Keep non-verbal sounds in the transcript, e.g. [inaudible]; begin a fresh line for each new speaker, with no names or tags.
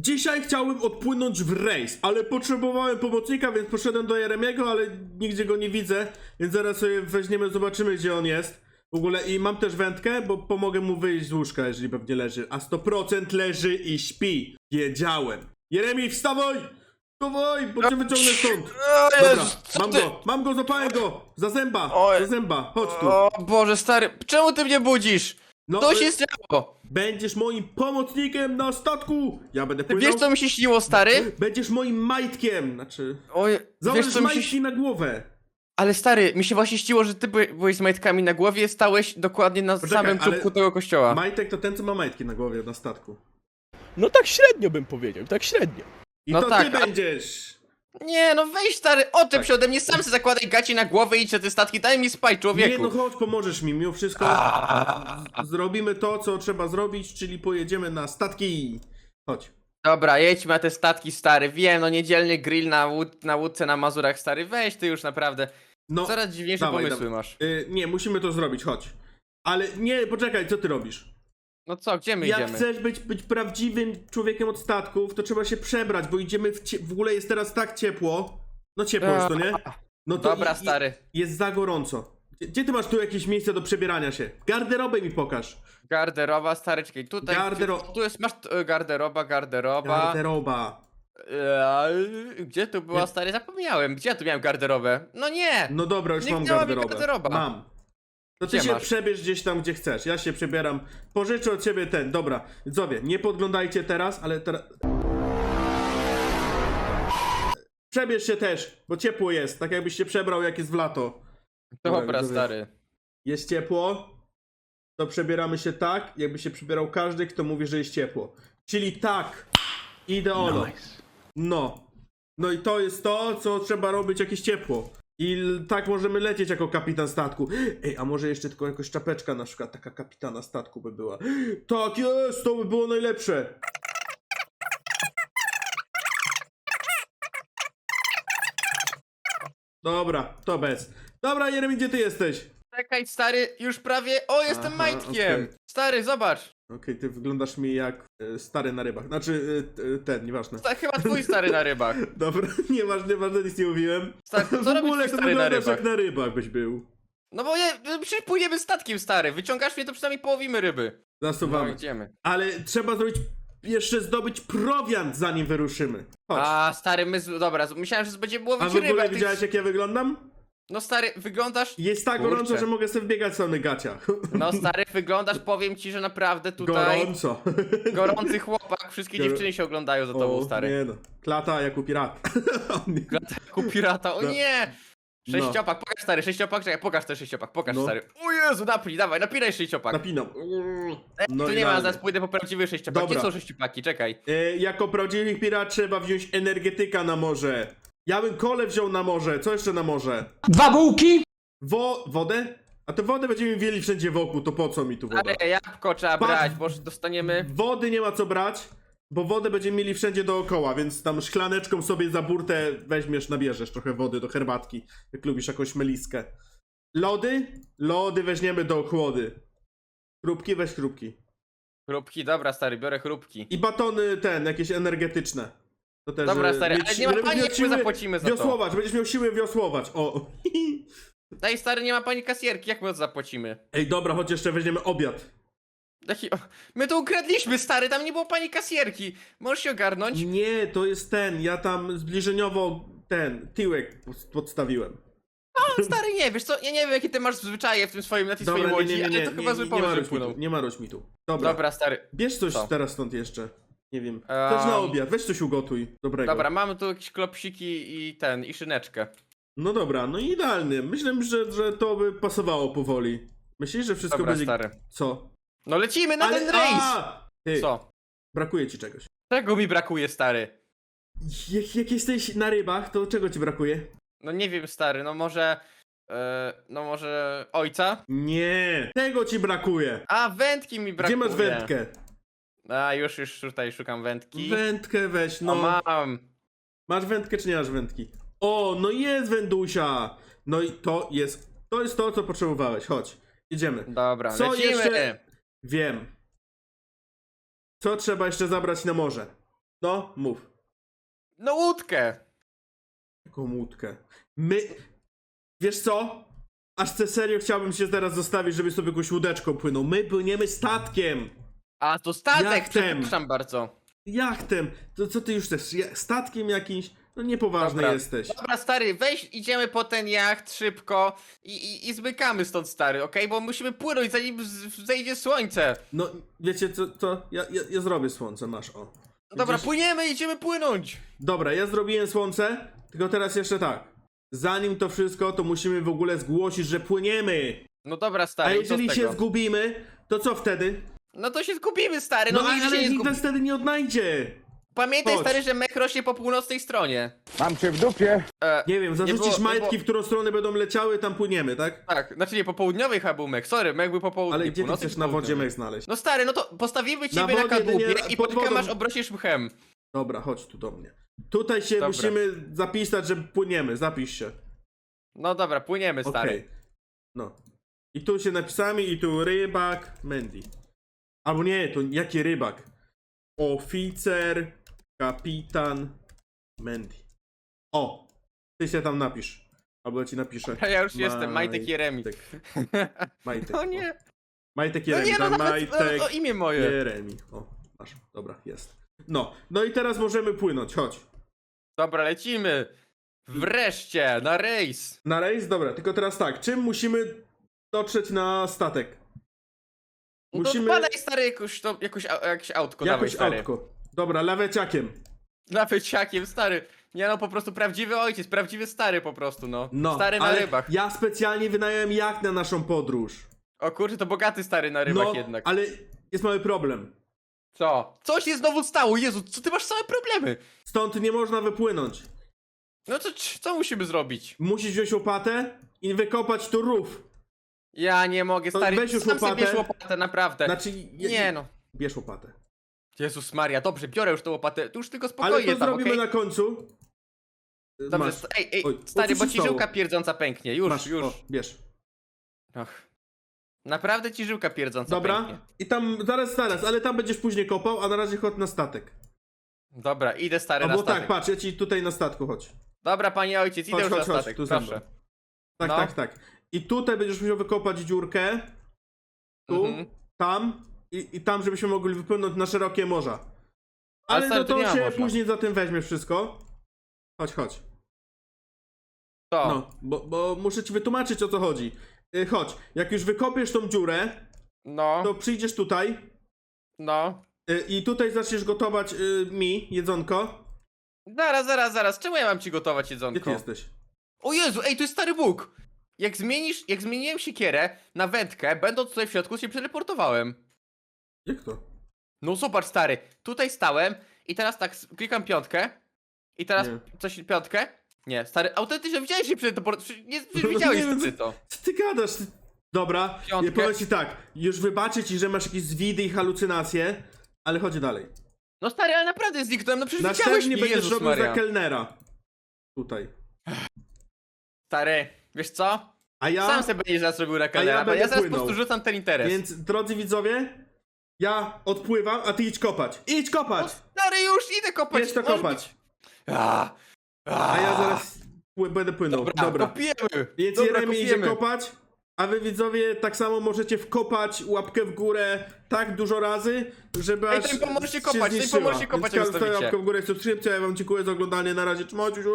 Dzisiaj chciałem odpłynąć w rejs, ale potrzebowałem pomocnika, więc poszedłem do Jeremiego, ale nigdzie go nie widzę, więc zaraz sobie weźmiemy, zobaczymy gdzie on jest. W ogóle i mam też wędkę, bo pomogę mu wyjść z łóżka, jeżeli pewnie leży. A 100% leży i śpi. Wiedziałem. Jeremi, wstawaj! Wstawaj, bo cię wyciągnę stąd. Dobra, mam go, mam go, złapałem go! Za zęba,
Oj.
za zęba, chodź tu.
O Boże, stary, czemu ty mnie budzisz?
No,
Co
y,
się stało?
Będziesz moim pomocnikiem na statku! Ja będę
Ty
płynął.
wiesz co mi się śniło, stary?
Będziesz moim majtkiem! Znaczy.
Oj, wiesz
Założysz
co mi się...
majtki na głowę!
Ale stary, mi się właśnie śniło, że ty by- byłeś z majtkami na głowie stałeś dokładnie na
Poczekaj,
samym
ale-
czubku tego kościoła.
Majtek to ten, co ma majtki na głowie na statku.
No tak średnio bym powiedział, tak średnio.
I
No
to
tak,
ty
a-
będziesz!
Nie, no weź stary, o tym
Tak.
się ode mnie, sam sobie zakładaj gaci na głowę i idź na te statki, daj mi spać,
Nie
człowieku.
no chodź, pomożesz mi, mimo wszystko zrobimy to, co trzeba zrobić, czyli pojedziemy na statki. Chodź.
Dobra, jedźmy na te statki, stary, wiem, no niedzielny grill na, łód na łódce na Mazurach, stary, weź ty już naprawdę.
No,
Coraz dziwniejsze
dawaj,
pomysły
dawaj.
masz.
y, nie, musimy to zrobić, chodź. Ale nie, poczekaj, co ty robisz?
No co, gdzie my
Jak
idziemy?
chcesz być, być prawdziwym człowiekiem od statków, to trzeba się przebrać, bo idziemy w, cie- w ogóle jest teraz tak ciepło. No ciepło jest, to nie? No to
Dobra,
i- i-
stary.
Jest za gorąco. Gdzie, gdzie ty masz tu jakieś miejsce do przebierania się? Garderobę mi pokaż.
Garderoba, stary, czekaj, tutaj,
Gardero-
tu jest, masz e, garderoba, garderoba.
Garderoba.
Eee, gdzie tu była,
Nie.
stary, zapomniałem, gdzie ja tu miałem garderobę? No nie!
No dobra, już mam
mi
garderobę.
garderoba.
Mam. To ty się
masz?
przebierz gdzieś tam, gdzie chcesz. Ja się przebieram. Pożyczę od ciebie ten. Dobra, widzowie, nie podglądajcie teraz, ale teraz... Przebierz się też, bo ciepło jest. Tak jakbyś się przebrał, jak jest w lato.
Dobra,
widzowie.
stary.
Jest ciepło, to przebieramy się tak, jakby się przebierał każdy, kto mówi, że jest ciepło. Czyli tak. Ideolo. No. No i to jest to, co trzeba robić, jak jest ciepło. I tak możemy lecieć jako kapitan statku. Ej, a może jeszcze tylko jakaś czapeczka na przykład, taka kapitana statku by była. Tak jest, to by było najlepsze. Dobra, to bez. Dobra, Jeremy, gdzie ty jesteś?
Czekaj, stary, już prawie, o, jestem
Aha,
majtkiem!
okej.
Stary, zobacz!
Okej, ty wyglądasz mi jak e, stary na rybach. Znaczy, e, t- ten, nieważne.
To chyba twój stary na rybach. [laughs]
Dobra, [laughs] nieważne, nieważne, nic nie mówiłem.
Stary, co
w
robi
ogóle
twój
to
stary na
wyglądasz
rybach?
jak na rybach byś był.
No bo nie, no przecież płyniemy statkiem, stary, wyciągasz mnie, to przynajmniej połowimy ryby. No,
Zasuwamy.
idziemy.
Ale trzeba zrobić, jeszcze zdobyć prowiant zanim wyruszymy. Chodź.
A, stary, my, z- dobra, z- myślałem, że będziemy
A
łowić
w ogóle
ty-
widziałeś jak ja wyglądam?
No stary, wyglądasz...
Jest tak
Kurczę.
gorąco, że mogę sobie wbiegać w samych gaciach.
No [laughs] stary, wyglądasz, powiem ci, że naprawdę tutaj...
Gorąco. [laughs]
Gorący chłopak, wszystkie
Gor-
dziewczyny się oglądają za tobą,
O,
stary.
Nie no. Klata jak u pirata. [laughs]
Ku pirata, o
No.
nie! Sześciopak, pokaż stary, sześciopak, czekaj, pokaż ten sześciopak, pokaż
No.
stary. O Jezu, napnij, dawaj, napinaj sześciopak.
Napinam.
E,
No
tu
i
nie ma,
dalej.
zaraz pójdę po prawdziwy sześciopak.
Dobra.
Gdzie są sześciopaki, czekaj.
E, jako prawdziwy pirat trzeba wziąć energetyka na morze. Ja bym kole wziął na morze. Co jeszcze na morze?
Dwa bułki,
Wo wodę? A tę wodę będziemy mieli wszędzie wokół, to po co mi tu woda?
Ale jabłko trzeba
Patrz.
brać, bo dostaniemy...
Wody nie ma co brać, bo wodę będziemy mieli wszędzie dookoła, więc tam szklaneczką sobie za burtę weźmiesz, nabierzesz trochę wody do herbatki, jak lubisz jakąś meliskę. Lody? Lody weźmiemy do ochłody. Chrupki? Weź chrupki.
Chrupki, dobra stary, biorę chrupki.
I batony ten, jakieś energetyczne. To też,
Dobra
e,
stary,
mieć-
ale nie ma pani,
miał
jak my
siły
zapłacimy za to.
Wiosłować, będziesz miał siłę wiosłować, o. [laughs]
Daj stary, nie ma pani kasjerki, jak my to zapłacimy?
Ej, dobra, chodź jeszcze weźmiemy obiad.
Jaki... o, My to ukradliśmy, stary, tam nie było pani kasjerki. Możesz się ogarnąć?
Nie, to jest ten, ja tam zbliżeniowo ten, tyłek pod- podstawiłem.
No, stary, nie, wiesz co, ja nie wiem jakie ty masz zwyczaje w tym swoim, na tej swojej łodzi,
nie, nie, nie,
ale to chyba
nie,
zły
nie, nie
pomysł
maruć mi
wypłynął.
tu, nie maruć mi tu. Dobra,
Dobra, stary.
bierz coś
Co?
teraz stąd jeszcze. Nie wiem, też na obiad, weź coś ugotuj dobrego.
Dobra, mamy tu jakieś klopsiki i ten, i szyneczkę.
No dobra, no idealnie. Myślę, że, że to by pasowało powoli. Myślisz, że wszystko
Dobra,
będzie...
stary.
Co?
No lecimy na ten rejs!
A! Ty,
Co?
brakuje ci czegoś.
Czego mi brakuje, stary?
Jak, jak jesteś na rybach, to czego ci brakuje?
No nie wiem, stary, no może... E, no może ojca?
Nie, tego ci brakuje.
A, wędki mi brakuje.
Gdzie masz wędkę?
A, już, już tutaj szukam wędki.
Wędkę weź,
No
no.
mam.
Masz wędkę czy nie masz wędki? O, no jest wędusia! No i to jest, to jest to, co potrzebowałeś. Chodź, idziemy.
Dobra,
Co
lecimy!
jeszcze? Wiem. Co trzeba jeszcze zabrać na morze? No, mów.
No łódkę.
Taką łódkę. My... Wiesz co? Aż te serio chciałbym się teraz zostawić, żeby sobie jakąś łódeczką płynął. My płyniemy statkiem.
A, to statek,
Jachtem.
przepraszam bardzo.
Jachtem. To co ty już chcesz? Ja- Statkiem jakimś? No niepoważny
Dobra.
jesteś.
Dobra, stary, weź, idziemy po ten jacht szybko i, i, i zmykamy stąd, stary, okej? Bo musimy płynąć, zanim z- zejdzie słońce.
No, wiecie co, to ja, ja, ja zrobię słońce, masz, o.
No dobra,
Widzisz?
płyniemy, idziemy płynąć.
Dobra, ja zrobiłem słońce, tylko teraz jeszcze tak. Zanim to wszystko, to musimy w ogóle zgłosić, że płyniemy.
No dobra,
A
stary, co
jeżeli
z
się
tego?
zgubimy, to co wtedy?
No to się zgubimy, stary, no,
No,
nigdy
ale
się nie
nikt nas wtedy nie odnajdzie.
Pamiętaj,
Chodź.
stary, że mech rośnie po północnej stronie.
Mam cię w dupie.
E,
Nie wiem, zarzucisz
było- nie
majtki,
było-
w którą stronę będą leciały, tam płyniemy, tak?
tak, znaczy nie, po południowej chyba był mech, sorry, mech był po południu.
Ale gdzie ty
północy
chcesz
czy
na wodzie
południowej?
mech znaleźć?
No stary, no to postawimy ciebie na,
wodzie
kadłubie
jedynie
i
pod
masz obrośniesz mchem.
Dobra, chodź tu do mnie. Tutaj się
Dobra.
musimy zapisać, że płyniemy, zapisz się.
No dobra, płyniemy, stary.
Okej. No. I tu się napisami, i tu rybak, Mandy. Albo nie, to jaki rybak? Oficer, kapitan, Mandy. O! Ty się tam napisz. Albo ja ci napiszę.
A [laughs] ja już jestem, Majtek Jeremi. [laughs]
Majtek.
No
o.
nie,
Majtek
no
Jeremi,
nie, no nawet
Majtek
o, o imię moje.
Jeremi. O, masz. Dobra, jest. No, no i teraz możemy płynąć, chodź.
Dobra, lecimy. Wreszcie, na rejs.
Na rejs? Dobra, tylko teraz tak, czym musimy dotrzeć na statek?
No
Musimy-
to badaj, stary, jakoś, to, jakoś, jakieś autko dawaj,
Jakoś
stary.
autko. Dobra, laweciakiem.
Nawet siakiem, stary. Nie no, po prostu prawdziwy ojciec, prawdziwy stary po prostu, no.
No,
stary na
ale
rybach.
ja specjalnie wynająłem jak na naszą podróż.
O kurczę, to bogaty stary na rybach
no,
jednak.
ale jest mały problem.
Co? Co się znowu stało? Jezu, co ty masz same problemy?
Stąd nie można wypłynąć.
No to c- co musimy zrobić?
Musisz wziąć łopatę i wykopać tu rów.
Ja nie mogę,
To
stary.
weź już
sam sobie
łopatę.
bierz łopatę, naprawdę.
Znaczy, je-
Nie no.
Bierz łopatę.
Jezus Maria, dobrze, biorę już tą łopatę. Tu już tylko
Ale
spokojnie
to
tam,
zrobimy
okej?
na końcu.
Dobrze,
Masz,
sta- ej, ej,
Oj,
stary,
o, co
bo
się
ci żyłka
stało?
pierdząca pęknie. Już,
masz,
już.
O, bierz.
Och. Naprawdę ci żyłka pierdząca
Dobra.
pęknie.
I tam, zaraz, zaraz, ale tam będziesz później kopał, a na razie chodź na statek.
Dobra, idę stary na
Albo
statek.
tak, patrz, ja ci tutaj na statku chodź.
Dobra, panie ojciec, idę
Chodź,
już
chodź,
na
chodź,
statek,
tu ze
proszę.
Tak,
No.
tak, tak. I tutaj będziesz musiał wykopać dziurkę. Tu,
Mhm.
tam i, i tam, żebyśmy mogli wypłynąć na szerokie morza. Ale,
stary,
to
nie ma
się
morza.
później za tym weźmiesz wszystko. Chodź, chodź.
To.
No, bo, bo muszę ci wytłumaczyć o co chodzi. Y, chodź, jak już wykopiesz tą dziurę,
No,
to przyjdziesz tutaj
no.
y, i tutaj zaczniesz gotować y, mi jedzonko.
Zaraz, zaraz, zaraz. Czemu ja mam ci gotować
Gdzie
jedzonko?
ty jesteś?
O Jezu, ej, to jest stary Bóg! Jak zmienisz, jak zmieniłem siekierę na wędkę, będąc tutaj w środku, się przeteleportowałem.
Jak to?
No zobacz, stary, tutaj stałem i teraz tak, s- klikam piątkę i teraz
Nie.
coś, piątkę? Nie, stary, autentycznie widziałeś się przeteleportować, nie, [laughs] nie widziałeś
Nie wiem,
ty to.
Co ty gadasz? Ty- Dobra,
Piątkę.
ja powiem ci tak, już wybaczę ci, że masz jakieś zwidy i halucynacje, ale chodź dalej.
No stary, ale naprawdę zniknąłem, no przecież widziałeś
Następnie
mnie,
będziesz
Jezus
robił
Maria.
za kelnera. Tutaj.
Stary, wiesz co?
A ja,
Sam sobie będziesz zaraz robił na kelnera, bo
będę
ja zaraz po
płynął.
prostu rzucam ten interes.
więc drodzy widzowie, ja odpływam, a ty idź kopać. Idź
No
kopać!
stary, już idę kopać.
Jedź to
możesz
kopać.
być- A,
A ja zaraz pły- będę płynął.
Dobra,
Dobra.
kopiemy.
Więc
Dobra,
Jeremy idzie
kopiemy.
kopać, a wy widzowie tak samo możecie wkopać łapkę w górę tak dużo razy, żeby
Ej,
aż
mi pomożecie
się
kopać, mi
zniszczyła.
pomożecie kopać,
Więc
jak
każdy
zostawicie.
łapkę w górę, subskrypcja, ja wam dziękuję za oglądanie, na razie, trzymajcie się.